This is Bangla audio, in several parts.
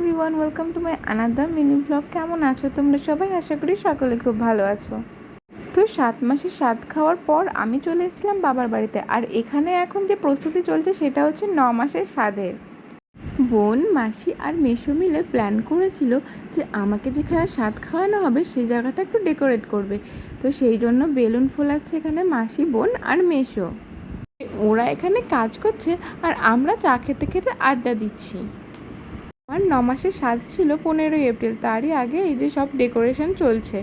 Everyone welcome to my another mini blog কেমন আছো তোমরা সবাই? আশা করি সকলে খুব ভালো আছো। তো সাত মাসের স্বাদ খাওয়ার পর আমি চলে এসেছিলাম বাবার বাড়িতে। আর এখানে এখন যে প্রস্তুতি চলছে সেটা হচ্ছে ন মাসের স্বাদের। বোন, মাসি আর মেশো মিলে প্ল্যান করেছিল যে আমাকে যেখানে স্বাদ খাওয়ানো হবে সেই জায়গাটা একটু ডেকোরেট করবে। তো সেই জন্য বেলুন ফোলাচ্ছে এখানে মাসি, বোন আর মেশো ওরা এখানে কাজ করছে আর আমরা চা খেতে খেতে আড্ডা দিচ্ছি। আমার ন মাসের স্বাদ ছিল পনেরোই এপ্রিল, তারই আগে এই যে সব ডেকোরেশন চলছে।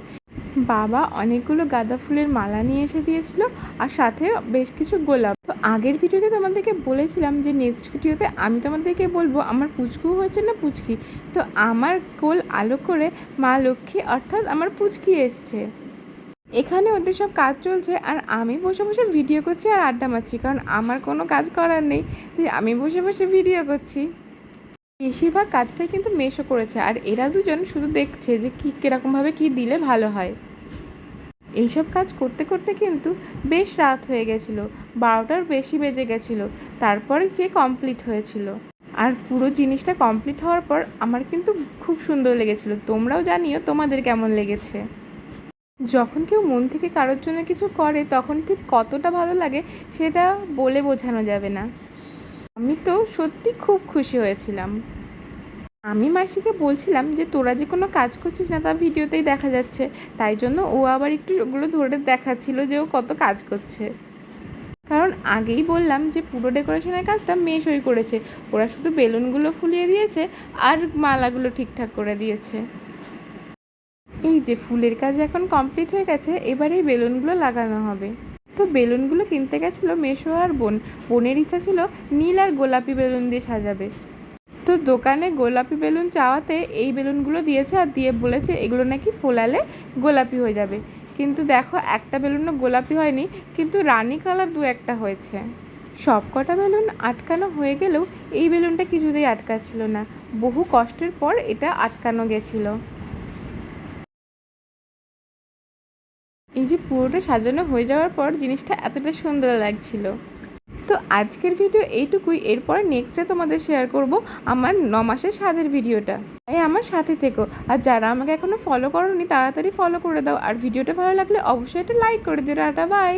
বাবা অনেকগুলো গাঁদা ফুলের মালা নিয়ে এসে দিয়েছিল আর সাথে বেশ কিছু গোলাপ। তো আগের ভিডিওতে তোমাদেরকে বলেছিলাম যে নেক্সট ভিডিওতে আমি তোমাদেরকে বলব, আমার পুচকু হয়েছে না পুচকি? তো আমার কোল আলো করে মা লক্ষ্মী অর্থাৎ আমার পুচকি এসছে। এখানে ওদের সব কাজ চলছে আর আমি বসে বসে ভিডিও করছি আর আড্ডা মারছি, কারণ আমার কোনো কাজ করার নেই। তাই আমি বসে বসে ভিডিও করছি। বেশিরভাগ কাজটাই কিন্তু মেশো করেছে, আর এরা দুজন শুধু দেখছে যে কী কীরকমভাবে কী দিলে ভালো হয়। এইসব কাজ করতে করতে কিন্তু বেশ রাত হয়ে গেছিল, বারোটার বেশি বেজে গেছিল, তারপর গিয়ে কমপ্লিট হয়েছিল। আর পুরো জিনিসটা কমপ্লিট হওয়ার পর আমার কিন্তু খুব সুন্দর লেগেছিলো, তোমরাও জানিও তোমাদের কেমন লেগেছে। যখন কেউ মন থেকে কারোর জন্য কিছু করে, তখন ঠিক কতটা ভালো লাগে সেটা বলে বোঝানো যাবে না। আমি তো সত্যি খুব খুশি হয়েছিলাম। আমি মাসিকে বলছিলাম যে, তোরা যে কোনো কাজ করছিস না তা ভিডিওতেই দেখা যাচ্ছে। তাই জন্য ও আবার একটু ওগুলো ধরে দেখাচ্ছিল যে ও কত কাজ করছে। কারণ আগেই বললাম যে, পুরো ডেকোরেশনের কাজটা মেশোই করেছে। ওরা শুধু বেলুনগুলো ফুলিয়ে দিয়েছে আর মালাগুলো ঠিকঠাক করে দিয়েছে। এই যে, ফুলের কাজ এখন কমপ্লিট হয়ে গেছে, এবার এই বেলুনগুলো লাগানো হবে। তো বেলুনগুলো কিনতে গেছিল মেশো আর বোন। বোনের ইচ্ছা ছিল নীল আর গোলাপি বেলুন দিয়ে সাজাবে। তো দোকানে গোলাপি বেলুন চাওয়াতে এই বেলুনগুলো দিয়েছে আর দিয়ে বলেছে, এগুলো নাকি ফোলালে গোলাপি হয়ে যাবে। কিন্তু দেখো, একটা বেলুনও গোলাপি হয়নি, কিন্তু রানী কালার দু একটা হয়েছে। সব কটা বেলুন আটকানো হয়ে গেলেও এই বেলুনটা কিছুতেই আটকাচ্ছিল না। বহু কষ্টের পর এটা আটকানো গেছিল। এই যে পুরোটা সাজানো হয়ে যাওয়ার পর জিনিসটা এতটা সুন্দর লাগছিল। তো আজকের ভিডিও এইটুকুই। এরপর নেক্সটে তোমাদের শেয়ার করব আমার ন মাসের স্বাদের ভিডিওটা। তাই আমার সাথে থেকো। আর যারা আমাকে এখনও ফলো করোনি, তাড়াতাড়ি ফলো করে দাও। আর ভিডিওটা ভালো লাগলে অবশ্যই একটা লাইক করে দিও। Tata bye